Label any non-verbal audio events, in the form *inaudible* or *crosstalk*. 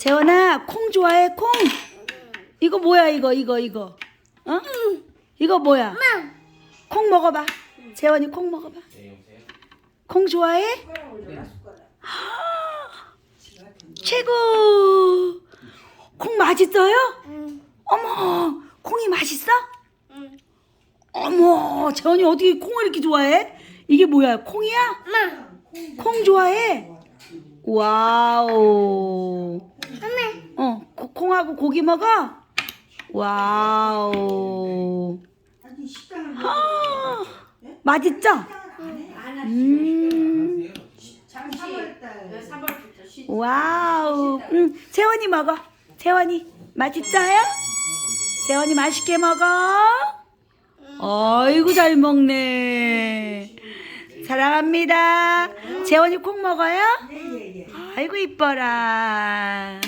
재원아 콩 좋아해 콩? 이거 뭐야 이거 이거 이거 어? 이거 뭐야? 콩 먹어봐 재원이 콩 먹어봐 콩 좋아해? *gasps* 최고 콩 맛있어요? 어머 콩이 맛있어? 어머 재원이 어떻게 콩을 이렇게 좋아해? 이게 뭐야 콩이야? 콩 좋아해? 와우 어 고- 콩하고 고기 먹어? 와우. 아, 맛있죠? 음. 와우. 음, 재원이 먹어. 재원이 맛있어요? 재원이 맛있게 먹어? 아이고 잘 먹네. 사랑합니다. 재원이 콩 먹어요? 아이고 이뻐라